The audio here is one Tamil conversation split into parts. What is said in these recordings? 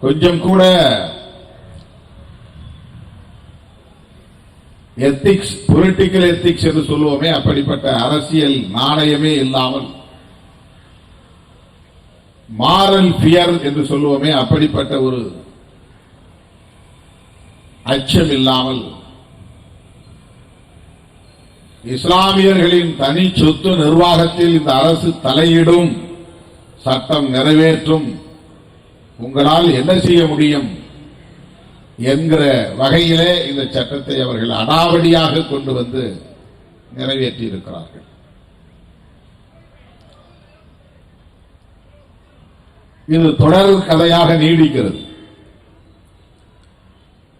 கொஞ்சம் கூட எத்திக்ஸ் பொலிட்டிக்கல் எத்திக்ஸ் என்று சொல்லுவோமே அப்படிப்பட்ட அரசியல் நாணயமே இல்லாமல் மாரல் பியர் என்று சொல்லுவோமே அப்படிப்பட்ட ஒரு அச்சம் இல்லாமல் இஸ்லாமியர்களின் தனி சொத்து நிர்வாகத்தில் இந்த அரசு தலையிடும் சட்டம் நிறைவேற்றும். உங்களால் என்ன செய்ய முடியும் என்கிற வகையிலே இந்த சட்டத்தை அவர்கள் அடாவடியாக கொண்டு வந்து நிறைவேற்றி இருக்கிறார்கள் இது தொடர் கதையாக நீடிக்கிறது.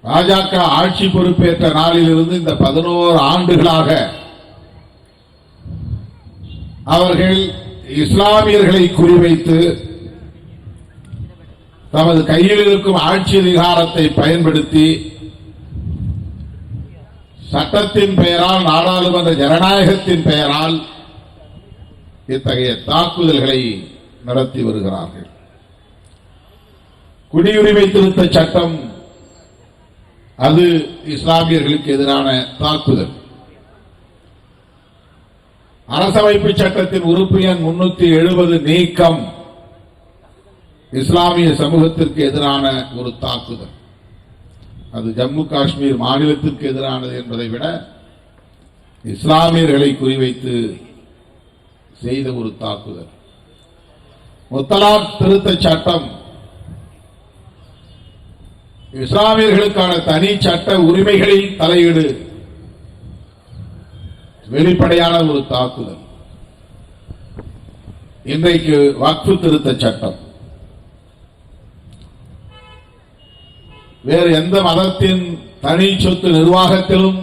பாஜக ஆட்சி பொறுப்பேற்ற நாளிலிருந்து இந்த பதினோரு ஆண்டுகளாக அவர்கள் இஸ்லாமியர்களை குறிவைத்து தமது கையில் இருக்கும் ஆட்சி அதிகாரத்தை பயன்படுத்தி சட்டத்தின் பெயரால் நாடாளுமன்ற ஜனநாயகத்தின் பெயரால் இத்தகைய தாக்குதல்களை நடத்தி வருகிறார்கள். குடியுரிமை திருத்த சட்டம் அது இஸ்லாமியர்களுக்கு எதிரான தாக்குதல். அரசமைப்பு சட்டத்தின் உறுப்பு எண் முன்னூத்தி எழுபது நீக்கம். இஸ்லாமிய சமூகத்திற்கு எதிரான ஒரு தாக்குதல். அது ஜம்மு காஷ்மீர் மாநிலத்திற்கு எதிரானது என்பதை விட இஸ்லாமியர்களை குறிவைத்து செய்த ஒரு தாக்குதல். முத்தலாக் திருத்த சட்டம். இஸ்லாமியர்களுக்கான தனி சட்ட உரிமைகளில் தலையீடு வெளிப்படையான ஒரு தாக்குதல். இன்றைக்கு வக்ஃபு திருத்த சட்டம். வேறு எந்த மதத்தின் தனி சொத்து நிர்வாகத்திலும்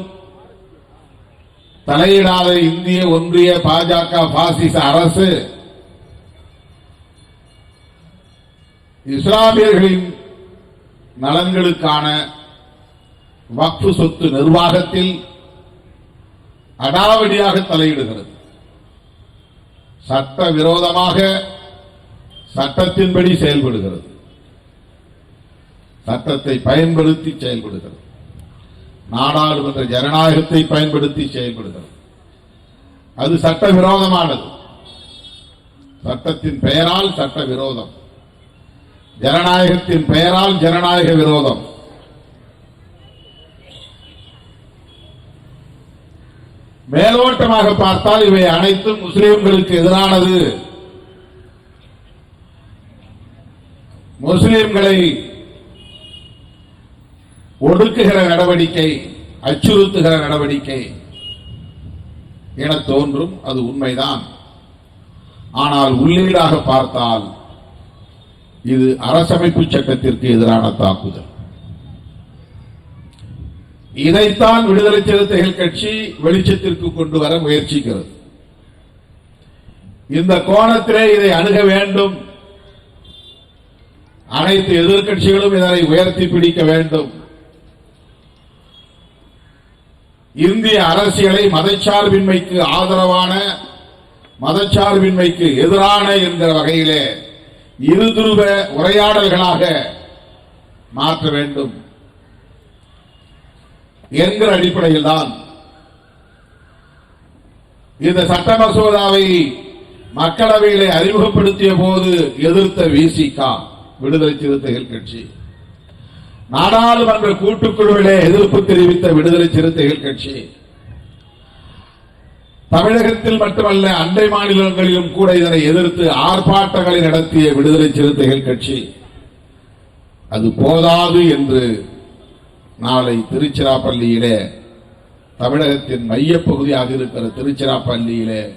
தலையிடாத இந்திய ஒன்றிய பாஜக பாசிச அரசு இஸ்லாமியர்களின் நலன்களுக்கான வக்ஃபு சொத்து நிர்வாகத்தில் அடாவடியாக தலையிடுகிறது. சட்ட விரோதமாக சட்டத்தின்படி செயல்படுகிறது. சட்டத்தை பயன்படுத்தி செயல்படுகிறது. நாடாளுமன்ற ஜனநாயகத்தை பயன்படுத்தி செயல்படுகிறது. அது சட்ட விரோதமானது சட்டத்தின் பெயரால் சட்ட விரோதம் ஜனநாயகத்தின் பெயரால் ஜனநாயக விரோதம். மேலோட்டமாக பார்த்தால் இவை அனைத்தும் முஸ்லிம்களுக்கு எதிரானது. முஸ்லிம்களை ஒடுக்குகிற நடவடிக்கை அச்சுறுத்துகிற நடவடிக்கை என தோன்றும் அது உண்மைதான். ஆனால் உள்ளீடாக பார்த்தால் இது அரசமைப்பு சட்டத்திற்கு எதிரான தாக்குதல். இதைத்தான் விடுதலை சிறுத்தைகள் கட்சி வெளிச்சத்திற்கு கொண்டு வர முயற்சிக்கிறது. இந்த கோணத்திலே இதை அணுக வேண்டும். அனைத்து எதிர்க்கட்சிகளும் இதனை உயர்த்தி பிடிக்க வேண்டும். இந்திய அரசியலை மதச்சார்பின்மைக்கு ஆதரவான மதச்சார்பின்மைக்கு எதிரான என்கிற வகையிலே இருதுருவ உரையாடல்களாக மாற்ற வேண்டும் என்கிற அடிப்படையில் தான் இந்த சட்ட மசோதாவை மக்களவையிலே அறிமுகப்படுத்திய போது எதிர்த்த விசிகா விடுதலை சிறுத்தைகள் கட்சி. நாடாளுமன்ற கூட்டுக்குழுவிலே எதிர்ப்பு தெரிவித்த விடுதலை சிறுத்தைகள் கட்சி. தமிழகத்தில் மட்டுமல்ல அண்டை மாநிலங்களிலும் கூட இதனை எதிர்த்து ஆர்ப்பாட்டங்களை நடத்திய விடுதலை சிறுத்தைகள் கட்சி. அது போதாது என்று நாளை திருச்சிராப்பள்ளியிலே தமிழகத்தின் மையப்பகுதியாக இருக்கிற திருச்சிராப்பள்ளியிலே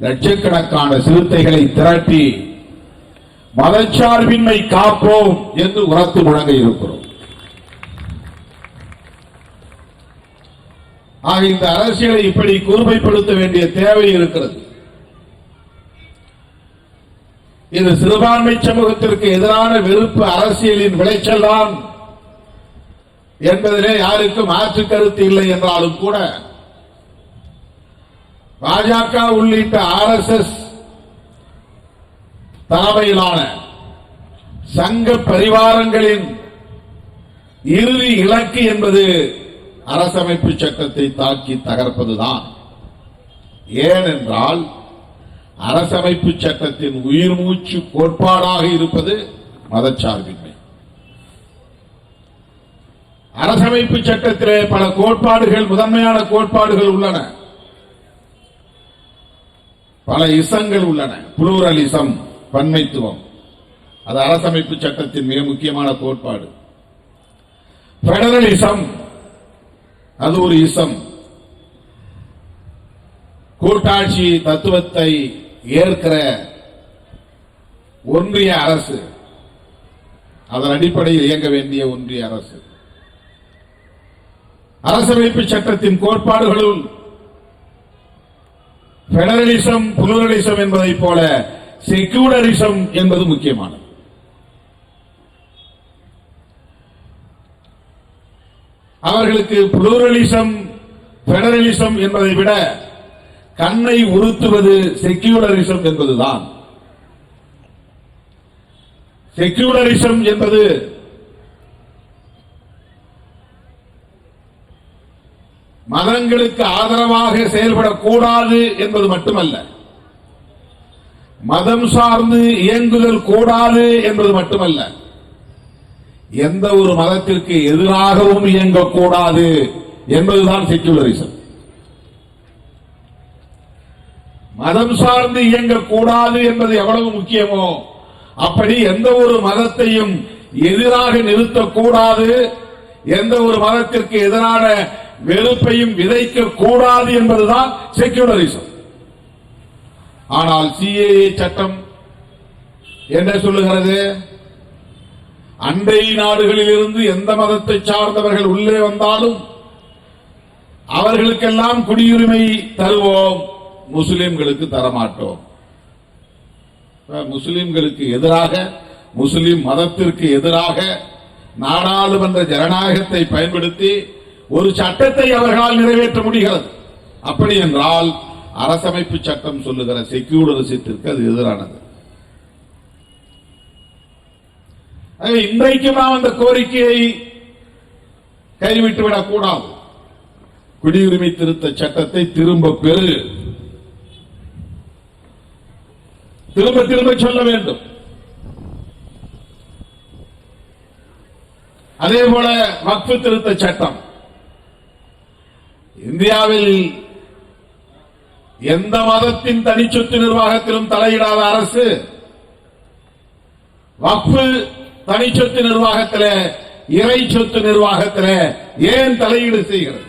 லட்சக்கணக்கான சிறுத்தைகளை திரட்டி மதச்சார்பின்மை காப்போம் என்று உரத்து முழங்க இருக்கிறோம். ஆக இந்த அரசியலை இப்படி கூர்மைப்படுத்த வேண்டிய தேவை இருக்கிறது. இது சிறுபான்மை சமூகத்திற்கு எதிரான வெறுப்பு அரசியலின் விளைச்சல் தான் என்பதிலே யாருக்கும் மாற்று கருத்து இல்லை என்றாலும் கூட பாஜக உள்ளிட்ட ஆர் எஸ் எஸ் தலைமையிலான சங்க பரிவாரங்களின் இறுதி இலக்கு என்பது அரசமைப்பு சட்டத்தை தாக்கி தகர்ப்பதுதான். ஏனென்றால் அரசமைப்பு சட்டத்தின் உயிர் மூச்சு கோட்பாடாக இருப்பது மதச்சார்பின்மை. அரசமைப்பு சட்டத்திலே பல கோட்பாடுகள் முதன்மையான கோட்பாடுகள் உள்ளன. பல இசங்கள் உள்ளன. புளூரலிசம் பன்மைத்துவம். அது அரசமைப்பு சட்டத்தின் மிக முக்கியமான கோட்பாடு. பெடரலிசம் அது ஒரு இசம். கூட்டாட்சி தத்துவத்தை ஏற்கிற ஒன்றிய அரசு அதன் அடிப்படையில் இயங்க வேண்டிய ஒன்றிய அரசு. அரசமைப்பு சட்டத்தின் கோட்பாடுகளுள் பெடரலிசம் புலரலிசம் என்பதைப் போல செக்யூலரிசம் என்பது முக்கியமானது. அவர்களுக்கு புளூரலிசம் பெடரலிசம் என்பதை விட கண்ணை உறுத்துவது செக்யூலரிசம் என்பதுதான். செக்யூலரிசம் என்பது மதங்களுக்கு ஆதரவாக செயல்படக்கூடாது என்பது மட்டுமல்ல. மதம் சார்ந்து இயங்குதல் கூடாது என்பது மட்டுமல்ல. எந்த ஒரு மதத்திற்கு எதிராகவும் இயங்கக்கூடாது என்பதுதான் செக்குலரிசம் மதம் சார்ந்து இயங்கக்கூடாது என்பது எவ்வளவு முக்கியமோ அப்படி எந்த ஒரு மதத்தையும் எதிராக நிறுத்தக்கூடாது எந்த ஒரு மதத்திற்கு எதிரான வெறுப்பையும் விதைக்க கூடாது என்பதுதான் செக்குலரிசம் ஆனால் சிஏஏ சட்டம் என்ன சொல்லுகிறது? அண்டை நாடுகளில் இருந்து எந்த மதத்தை சார்ந்தவர்கள் உள்ளே வந்தாலும் அவர்களுக்கெல்லாம் குடியுரிமை தருவோம். முஸ்லிம்களுக்கு தரமாட்டோம். முஸ்லிம்களுக்கு எதிராக முஸ்லிம் மதத்திற்கு எதிராக நாடாளுமன்ற ஜனநாயகத்தை பயன்படுத்தி ஒரு சட்டத்தை அவர்களால் நிறைவேற்ற முடிகிறது. அப்படி என்றால் அரசமைப்பு சட்டம் சொல்லுகிற செக்யூலரிசத்திற்கு அது எதிரானது. இன்றைக்கு இன்றைக்கும் நாம் அந்த கோரிக்கையை கைவிட்டுவிடக் கூடாது குடியுரிமை திருத்த சட்டத்தை திரும்ப பெறு. திரும்ப திரும்ப சொல்ல வேண்டும். அதே போல வக்ஃபு திருத்த சட்டம். இந்தியாவில் எந்த மதத்தின் தனிச்சொத்து நிர்வாகத்திலும் தலையிடாத அரசு வக்ஃபு தனி சொத்து நிர்வாகத்தில் இறை சொத்து நிர்வாகத்தில் ஏன் தலையீடு செய்கிறது?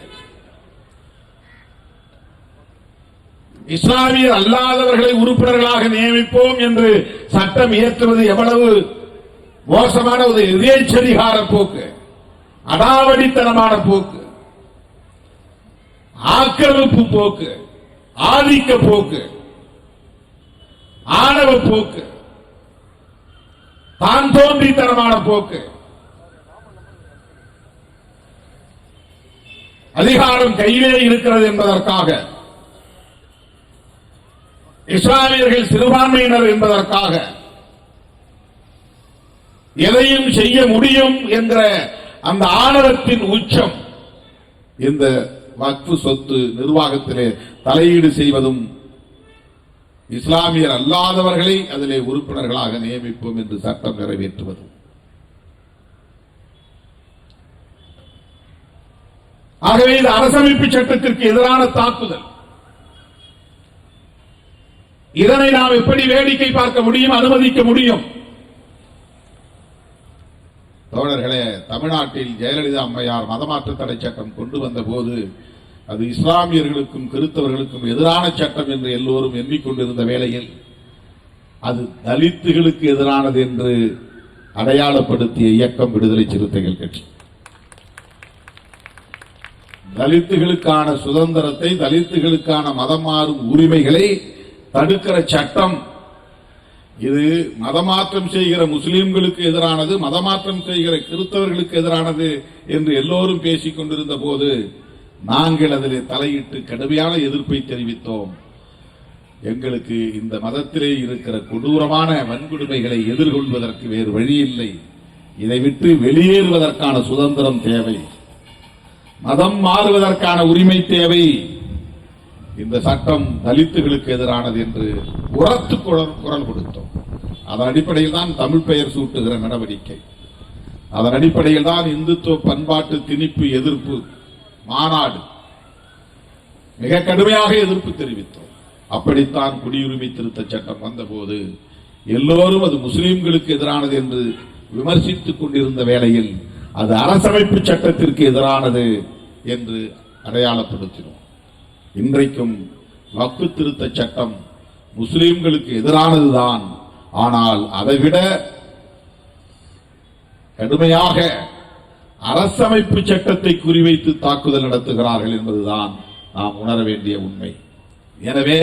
இஸ்லாமியர் அல்லாதவர்களை உறுப்பினர்களாக நியமிப்போம் என்று சட்டம் இயற்றுவது எவ்வளவு மோசமான ஒரு இதயச்சரிகார போக்கு அடாவடித்தனமான போக்கு ஆக்கிரமிப்பு போக்கு ஆதிக்க போக்கு ஆணவ போக்கு. தான் தோன்றித்தனமான போக்கு. அதிகாரம் கையிலே இருக்கிறது என்பதற்காக இஸ்லாமியர்கள் சிறுபான்மையினர் என்பதற்காக எதையும் செய்ய முடியும் என்ற அந்த ஆணவத்தின் உச்சம் இந்த வக்ஃபு சொத்து நிர்வாகத்திலே தலையீடு செய்வதும் இஸ்லாமியர் அல்லாதவர்களை அதிலே உறுப்பினர்களாக நியமிப்போம் என்று சட்டம் நிறைவேற்றுவது. ஆகவே இது அரசமைப்பு சட்டத்திற்கு எதிரான தாக்குதல். இதனை நாம் எப்படி வேடிக்கை பார்க்க முடியும் அனுமதிக்க முடியும்? தோழர்களே தமிழ்நாட்டில் ஜெயலலிதா அம்மையார் மதமாற்ற தடை சட்டம் கொண்டு வந்த போது அது இஸ்லாமியர்களுக்கும் கிறிஸ்தவர்களுக்கும் எதிரான சட்டம் என்று எல்லோரும் எண்ணிக்கொண்டிருந்த வேளையில் அது தலித்துகளுக்கு எதிரானது என்று அடையாளப்படுத்திய இயக்கம் விடுதலை சிறுத்தைகள் கட்சி. தலித்துகளுக்கான சுதந்திரத்தை தலித்துகளுக்கான மதம் மாறும் உரிமைகளை தடுக்கிற சட்டம். இது மதமாற்றம் செய்கிற முஸ்லீம்களுக்கு எதிரானது மதமாற்றம் செய்கிற கிறிஸ்தவர்களுக்கு எதிரானது என்று எல்லோரும் பேசிக் கொண்டிருந்த போது நாங்கள் அதில் தலையிட்டு கடுமையான எதிர்ப்பை தெரிவித்தோம். எங்களுக்கு இந்த மதத்திலே இருக்கிற கொடூரமான வன்கொடுமைகளை எதிர்கொள்வதற்கு வேறு வழி இல்லை இதை விட்டு வெளியேறுவதற்கான சுதந்திரம் தேவை. மதம் மாறுவதற்கான உரிமை தேவை. இந்த சட்டம் தலித்துகளுக்கு எதிரானது என்று உரத்து குரல் குரல் கொடுத்தோம். அதன் அடிப்படையில் தான் தமிழ் பெயர் சூட்டுகிற நடவடிக்கை. அதன் அடிப்படையில் தான் இந்துத்துவ பண்பாட்டு திணிப்பு எதிர்ப்பு மாநாடு. மிக கடுமையாக எதிர்ப்பு தெரிவித்தோம். அப்படித்தான் குடியுரிமை திருத்த சட்டம் வந்தபோது எல்லோரும் அது முஸ்லிம்களுக்கு எதிரானது என்று விமர்சித்துக் கொண்டிருந்த வேளையில் அது அரசமைப்பு சட்டத்திற்கு எதிரானது என்று அடையாளப்படுத்தினோம். இன்றைக்கும் வக்கு திருத்த சட்டம் முஸ்லிம்களுக்கு எதிரானதுதான். ஆனால் அதைவிட கடுமையாக அரசமைப்பு சட்டத்தை குறிவைத்து தாக்குதல் நடத்துகிறார்கள் என்பதுதான் நாம் உணர வேண்டிய உண்மை. எனவே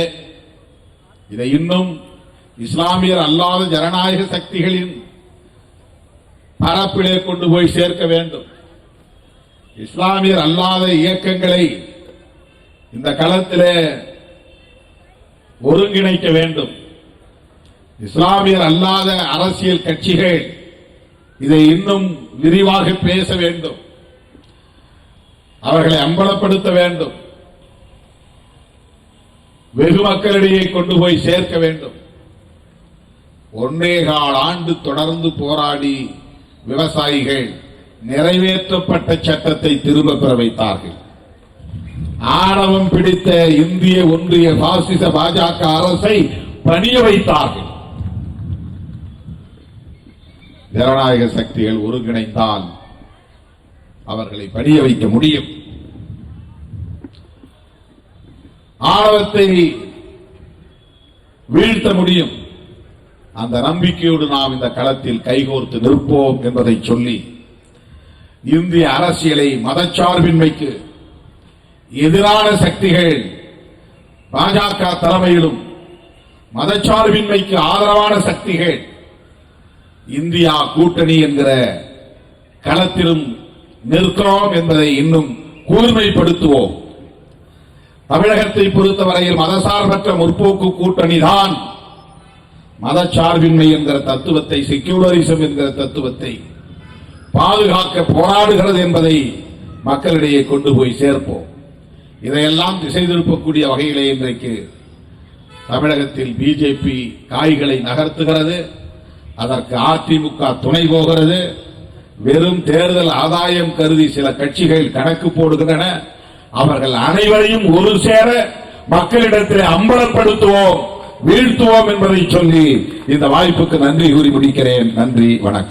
இதை இன்னும் இஸ்லாமியர் அல்லாத ஜனநாயக சக்திகளின் பரப்பிலே கொண்டு போய் சேர்க்க வேண்டும். இஸ்லாமியர் அல்லாத இயக்கங்களை இந்த களத்திலே ஒருங்கிணைக்க வேண்டும். இஸ்லாமியர் அல்லாத அரசியல் கட்சிகள் இதை இன்னும் விரிவாக பேச வேண்டும். அவர்களை அம்பலப்படுத்த வேண்டும். வெகு மக்களிடையே கொண்டு போய் சேர்க்க வேண்டும். ஒன்னே கால் ஆண்டு தொடர்ந்து போராடி விவசாயிகள் நிறைவேற்றப்பட்ட சட்டத்தை திரும்ப பெற வைத்தார்கள். ஆணவம் பிடித்த இந்திய ஒன்றிய பாசிச பாஜக அரசை பணிய வைத்தார்கள். ஜனநாயக சக்திகள் ஒருங்கிணைந்தால் அவர்களை படிய வைக்க முடியும். ஆணவத்தை வீழ்த்த முடியும். அந்த நம்பிக்கையோடு நாம் இந்த களத்தில் கைகோர்த்து நிற்போம் என்பதை சொல்லி இந்திய அரசியலை மதச்சார்பின்மைக்கு எதிரான சக்திகள் பாஜக தலைமையிலும் மதச்சார்பின்மைக்கு ஆதரவான சக்திகள் இந்தியா கூட்டணி என்கிற களத்திலும் நிற்கிறோம் என்பதை இன்னும் கூர்மைப்படுத்துவோம். தமிழகத்தை பொறுத்தவரையில் மதசார்பற்ற முற்போக்கு கூட்டணி தான் மதச்சார்பின்மை என்கிற தத்துவத்தை செக்யூலரிசம் என்கிற தத்துவத்தை பாதுகாக்க போராடுகிறது என்பதை மக்களிடையே கொண்டு போய் சேர்ப்போம். இதையெல்லாம் திசை திருப்பக்கூடிய வகையிலே இன்றைக்கு தமிழகத்தில் பிஜேபி காய்களை நகர்த்துகிறது. அதற்கு அதிமுக துணை போகிறது. வெறும் தேர்தல் ஆதாயம் கருதி சில கட்சிகள் கணக்கு போடுகின்றன. அவர்கள் அனைவரையும் ஒரு சேர மக்களிடத்தில் அம்பலப்படுத்துவோம் வீழ்த்துவோம் என்பதை சொல்லி இந்த வாய்ப்புக்கு நன்றி கூறி முடிக்கிறேன். நன்றி வணக்கம்.